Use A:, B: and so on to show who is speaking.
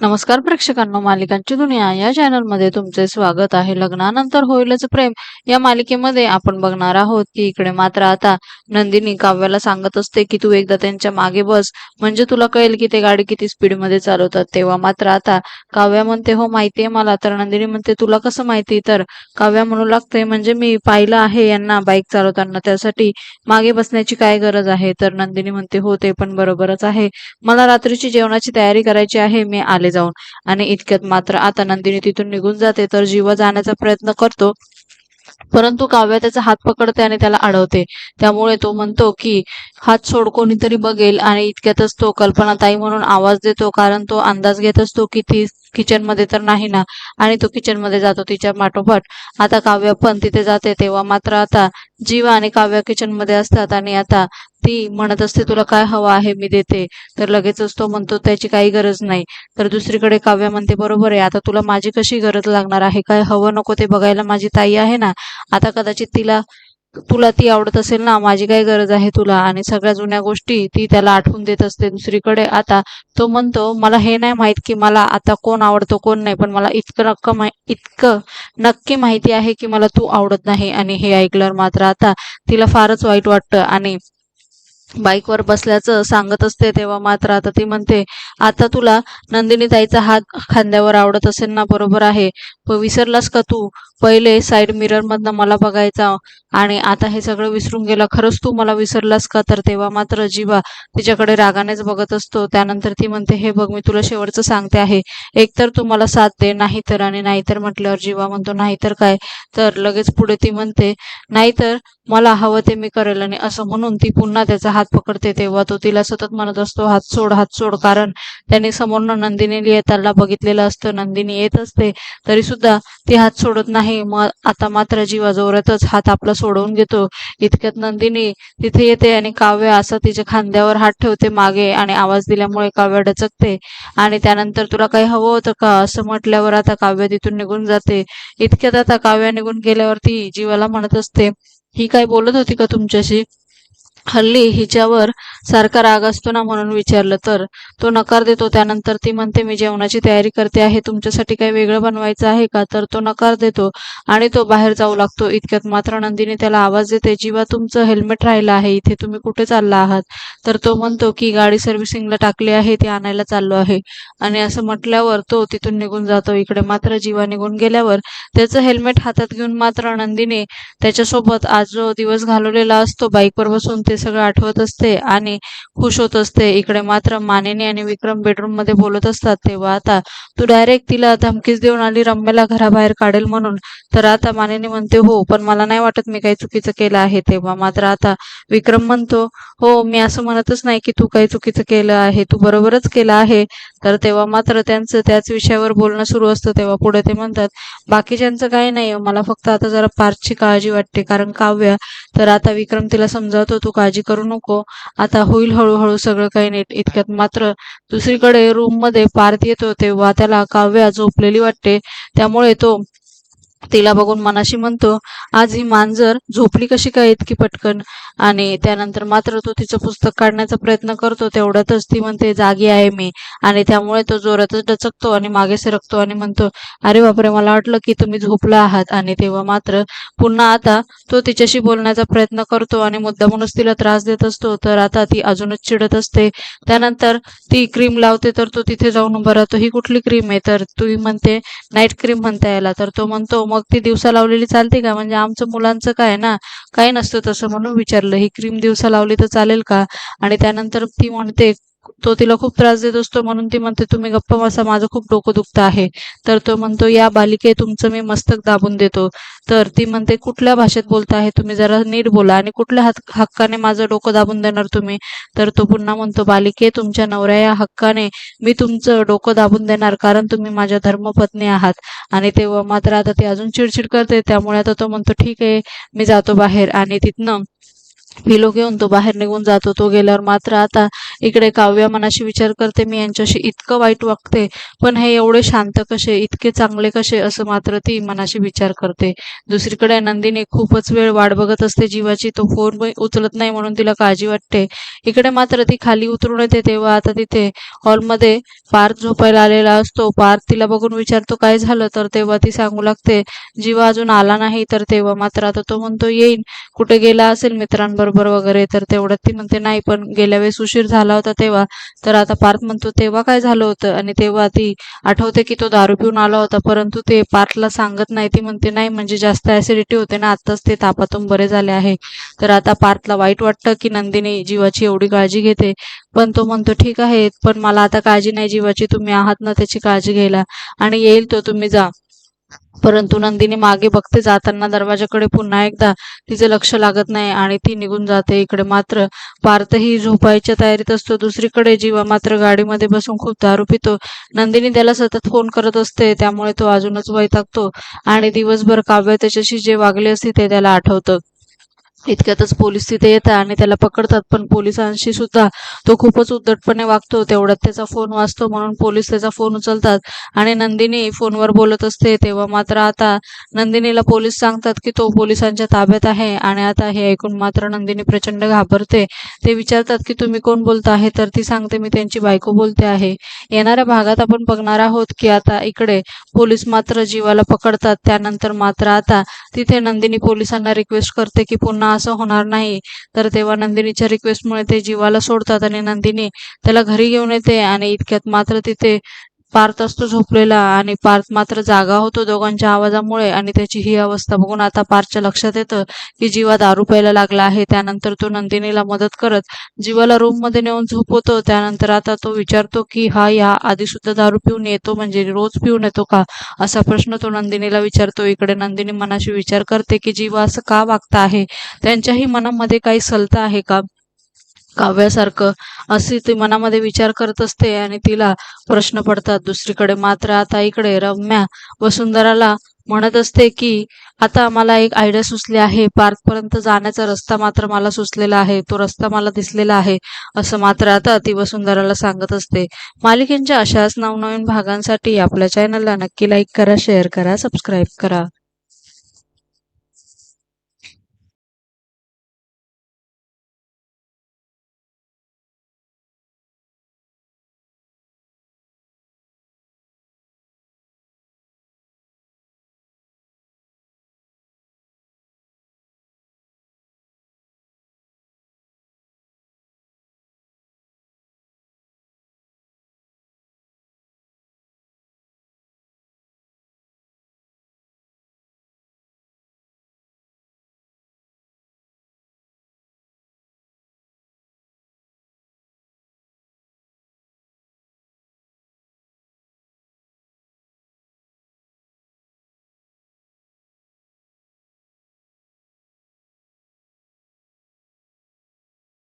A: नमस्कार प्रेक्षकांनो मालिकांची दुनिया या चॅनलमध्ये तुमचे स्वागत आहे. लग्नानंतर होईलच प्रेम या मालिकेमध्ये आपण बघणार आहोत की इकडे मात्र आता नंदिनी काव्याला सांगत असते की तू एकदा त्यांच्या मागे बस. म्हणजे तुला कळेल की ते गाडी किती स्पीडमध्ये चालवतात. तेव्हा मात्र आता काव्या म्हणते हो माहिती आहे मला. तर नंदिनी म्हणते तुला कसं माहिती? तर काव्या म्हणू लागते म्हणजे मी पाहिलं आहे यांना बाईक चालवताना. त्यासाठी मागे बसण्याची काय गरज आहे? तर नंदिनी म्हणते हो ते पण बरोबरच आहे. मला रात्रीची जेवणाची तयारी करायची आहे. मी आले जाऊन. आणि इतक्यात मात्र आता नंदिनी तिथून निघून जाते तर जीवा जाण्याचा प्रयत्न करतो. परंतु काव्या त्याचा हात पकडते आणि त्याला अडवते. त्यामुळे तो म्हणतो की हात सोड कोणीतरी बघेल. आणि इतक्यातच तो कल्पना ताई म्हणून आवाज देतो कारण तो अंदाज घेत असतो की ती किचनमध्ये तर नाही ना. आणि तो किचनमध्ये जातो तिच्या माठोपाठ आता काव्य पण तिथे जाते तेव्हा मात्र आता जीवा आणि काव्य किचनमध्ये असतात आणि आता ती म्हणत असते तुला काय हवं आहे मी देते. तर लगेचच तो म्हणतो त्याची काही गरज नाही. तर दुसरीकडे काव्य म्हणते बरोबर आहे आता तुला माझी कशी गरज लागणार आहे? काय हवं नको ते बघायला माझी ताई आहे ना. आता कदाचित तिला तुला ती आवडत असेल ना माझी काय गरज आहे तुला आणि सगळ्या जुन्या गोष्टी ती त्याला आठवून देत असते दुसरीकडे. आता तो म्हणतो मला हे नाही माहीत की मला आता कोण आवडतो कोण नाही पण मला इतकं नक्क इतकं नक्की माहिती आहे की मला तू आवडत नाही. आणि हे ऐकल्यावर मात्र आता तिला फारच वाईट वाटतं आणि बाईकवर बसल्याचं सांगत असते तेव्हा मात्र आता ती म्हणते आता तुला नंदिनी ताईचा हात खांद्यावर आवडत असेल ना बरोबर आहे. विसरलास का तू? पहिले साईड मिरर मधनं मला बघायचा आणि आता हे सगळं विसरून गेला. खरंच तू मला विसरलास का? तर तेव्हा मात्र जीवा तिच्याकडे रागानेच बघत असतो. त्यानंतर ती म्हणते हे बघ मी तुला शेवटचं सांगते आहे. एकतर तू मला साथ दे नाहीतर आणि नाहीतर म्हटल्यावर जीवा म्हणतो नाहीतर काय? तर लगेच पुढे ती म्हणते नाहीतर मला हवं ते मी करेल आणि असं म्हणून ती पुन्हा त्याचा हात पकडते तेव्हा तो तिला सतत म्हणत असतो हात सोड हात सोड. कारण त्याने समोरनं नंदिनी येताना बघितलेलं असतं. नंदिनी येत असते तरी सुद्धा ती हात सोडत नाही. मग आता मात्र जीवा जोरातच हात आपला सोडवून घेतो. इतक्यात नंदिनी तिथे येते आणि काव्य असा तिच्या खांद्यावर हात ठेवते मागे आणि आवाज दिल्यामुळे काव्य डचकते. आणि त्यानंतर तुला काही हवं होतं का? असं म्हटल्यावर आता काव्य तिथून निघून जाते. इतक्यात आता काव्य निघून गेल्यावर ती जीवाला म्हणत असते ही काय बोलत होती का तुमच्याशी? हल्ली हिच्यावर सारखा राग असतो ना म्हणून विचारलं तर. तो नकार देतो त्यानंतर ती म्हणते मी जेवणाची तयारी करते आहे तुमच्यासाठी काही वेगळं बनवायचं आहे का? तर तो नकार देतो आणि तो बाहेर जाऊ लागतो. इतक्यात मात्र नंदिनी त्याला आवाज देते जीवा तुमचं हेल्मेट राहिलं आहे इथे तुम्ही कुठे चालला आहात? तर तो म्हणतो की गाडी सर्व्हिसिंगला टाकली आहे ती आणायला चाललो आहे. आणि असं म्हटल्यावर तो तिथून निघून जातो. इकडे मात्र जीवा निघून गेल्यावर त्याचं हेल्मेट हातात घेऊन मात्र नंदिनी त्याच्यासोबत आज जो दिवस घालवलेला असतो बाईकवर बसून ते सगळं आठवत असते आणि खुश होत असते. इकडे मात्र मानेनी आणि विक्रम बेडरूममध्ये बोलत असतात. तेव्हा आता तू डायरेक्ट तिला धमकीच देऊन आली रम्याला घराबाहेर काढेल म्हणून. तर आता मानेनी म्हणते हो पण मला नाही वाटत मी काही चुकीचं केलं आहे. तेव्हा मात्र आता विक्रम म्हणतो हो मी असं म्हणतच नाही की तू काही चुकीचं केलं आहे. तू बरोबरच केलं आहे. तर तेव्हा मात्र त्यांचं त्याच विषयावर बोलणं सुरू असतं तेव्हा पुढे ते म्हणतात बाकीच्यांचं काही नाही हो, मला फक्त आता जरा पार्थची काळजी वाटते कारण काव्य तर आता विक्रम तिला समजावतो तू काळजी करू नको आता होईल हळूहळू सगळं काही नीट. इतक्यात मात्र दुसरीकडे रूममध्ये पार्थ येतो तेव्हा त्याला काव्या झोपलेली वाटते त्यामुळे तो तिला बघून मनाशी म्हणतो आज ही मांजर झोपली कशी काय इतकी पटकन? आणि त्यानंतर मात्र तो तिचं पुस्तक काढण्याचा प्रयत्न करतो तेवढ्यातच ती म्हणते जागी आहे मी. आणि त्यामुळे तो जोरातच डचकतो आणि मागे सरकतो आणि म्हणतो अरे बापरे मला वाटलं की तुम्ही झोपला आहात. आणि तेव्हा मात्र पुन्हा आता तो तिच्याशी बोलण्याचा प्रयत्न करतो आणि मुद्दामूनच तिला त्रास देत असतो तर आता ती अजूनच चिडत असते. त्यानंतर ती क्रीम लावते तर तो तिथे जाऊन उभा राहतो ही कुठली क्रीम आहे? तर ती म्हणते नाईट क्रीम म्हणता याला तर तो म्हणतो मग ती दिवसा लावलेली चालते का? म्हणजे आमचं मुलांचं काय ना काही नसतं तसं म्हणून विचारलं ही क्रीम दिवसा लावली तर चालेल का? आणि त्यानंतर ती म्हणते तो तिला खूप त्रास देत असतो म्हणून ती म्हणते तुम्ही गप्प बसा माझं खूप डोकं दुखतं आहे. तर तो म्हणतो या बालिके तुमचं मी मस्तक दाबून देतो. तर ती म्हणते कुठल्या भाषेत बोलता आहे तुम्ही? जरा नीट बोला आणि कुठल्या हक्काने माझं डोकं दाबून देणार तुम्ही? तर तो पुन्हा म्हणतो बालिके तुमच्या नवऱ्या या हक्काने मी तुमचं डोकं दाबून देणार कारण तुम्ही माझ्या धर्मपत्नी आहात. आणि तेव्हा मात्र आता ते अजून चिडचिड करते त्यामुळे आता तो म्हणतो ठीक आहे मी जातो बाहेर. आणि तिथनं पिलो घेऊन तो बाहेर निघून जातो तो गेल्यावर मात्र आता इकडे काव्या मनाशी विचार करते. मी यांच्याशी इतकं वाईट वागते. पण हे एवढे शांत कसे? इतके चांगले कसे? असं मात्र ती मनाशी विचार करते. दुसरीकडे नंदिनी खूपच वेळ वाट बघत असते. जीवाची तो फोन उचलत नाही म्हणून तिला काळजी वाटते. इकडे मात्र ती खाली उतरून येते. तेव्हा आता तिथे हॉलमध्ये पार्थ झोपायला आलेला असतो. पार्थ तिला बघून विचारतो काय झालं? तर तेव्हा ती सांगू लागते जीवा अजून आला नाही. तर तेव्हा मात्र आता तो म्हणतो येईन. कुठे गेला असेल मित्रांबरोबर? बरोबर वगैरे तर तेवढ्यात ती म्हणते नाही पण गेल्या वेळेस उशीर झाला होता तेव्हा. तर आता पार्थ म्हणतो तेव्हा काय झालं होतं? आणि तेव्हा ती आठवते की तो दारू पिऊन आला होता परंतु ते पार्थला सांगत नाही. ती म्हणते नाही म्हणजे जास्त ऍसिडिटी होते ना आत्ताच ते तापातून बरे झाले आहे. तर आता पार्थला वाईट वाटतं की नंदिनी जीवाची एवढी काळजी घेते. पण तो म्हणतो ठीक आहे पण मला आता काळजी नाही जीवाची. तुम्ही आहात ना त्याची काळजी घ्यायला. आणि येईल तो तुम्ही जा. परंतु नंदिनी मागे बघते जाताना दरवाजाकडे पुन्हा एकदा तिचे लक्ष लागत नाही आणि ती निघून जाते. इकडे मात्र पार्थही झोपायच्या तयारीत असतो. दुसरीकडे जीवा मात्र गाडीमध्ये बसून खूप दारू पितो. नंदिनी त्याला सतत फोन करत असते. त्यामुळे तो अजूनच वैतागतो आणि दिवसभर काव्य त्याच्याशी जे वागले असते ते त्याला आठवतं. इतक्यातच पोलीस तिथे येतात आणि त्याला पकडतात. पण पोलिसांशी सुद्धा तो खूपच उद्धटपणे वागतो. तेवढ्यात त्याचा फोन वाचतो म्हणून पोलीस त्याचा फोन उचलतात आणि नंदिनी फोनवर बोलत असते. तेव्हा मात्र आता नंदिनीला पोलीस सांगतात की तो पोलिसांच्या ताब्यात आहे आणि आता हे ऐकून मात्र नंदिनी प्रचंड घाबरते. ते विचारतात की तुम्ही कोण बोलता आहे? तर ती सांगते मी त्यांची बायको बोलते आहे. येणाऱ्या भागात आपण बघणार आहोत की आता इकडे पोलीस मात्र जीवाला पकडतात. त्यानंतर मात्र आता तिथे नंदिनी पोलिसांना रिक्वेस्ट करते की पुन्हा असं होणार नाही. तर तेव्हा नंदिनीच्या रिक्वेस्टमुळे ते जीवाला सोडतात आणि नंदिनी त्याला घरी घेऊन येते आणि इतक्यात मात्र तिथे पार्थ असतो झोपलेला आणि पार्थ मात्र जागा होतो दोघांच्या आवाजामुळे आणि त्याची ही अवस्था बघून आता पार्थच्या लक्षात येतं की जीवा दारू प्यायला लागला आहे. त्यानंतर तो नंदिनीला मदत करत जीवाला रूममध्ये नेऊन झोपवतो. त्यानंतर आता तो विचारतो की हा या आधी सुद्धा दारू पिऊन येतो म्हणजे रोज पिऊन येतो का? असा प्रश्न तो नंदिनीला विचारतो. इकडे नंदिनी मनाशी विचार करते की जीवा असं का वागता आहे? त्यांच्याही मनामध्ये काही सलता आहे का? काव्यासारखं असे ती मनामध्ये विचार करत असते आणि तिला प्रश्न पडतात. दुसरीकडे मात्र आता इकडे रम्या वसुंधराला म्हणत असते की आता मला एक आयडिया सुचली आहे. पार्कपर्यंत जाण्याचा रस्ता मात्र मला सुचलेला आहे. तो रस्ता मला दिसलेला आहे. असं मात्र आता ती वसुंधराला सांगत असते. मालिकेंच्या अशाच नवनवीन भागांसाठी आपल्या चॅनलला नक्की लाईक करा शेअर करा सबस्क्राईब करा.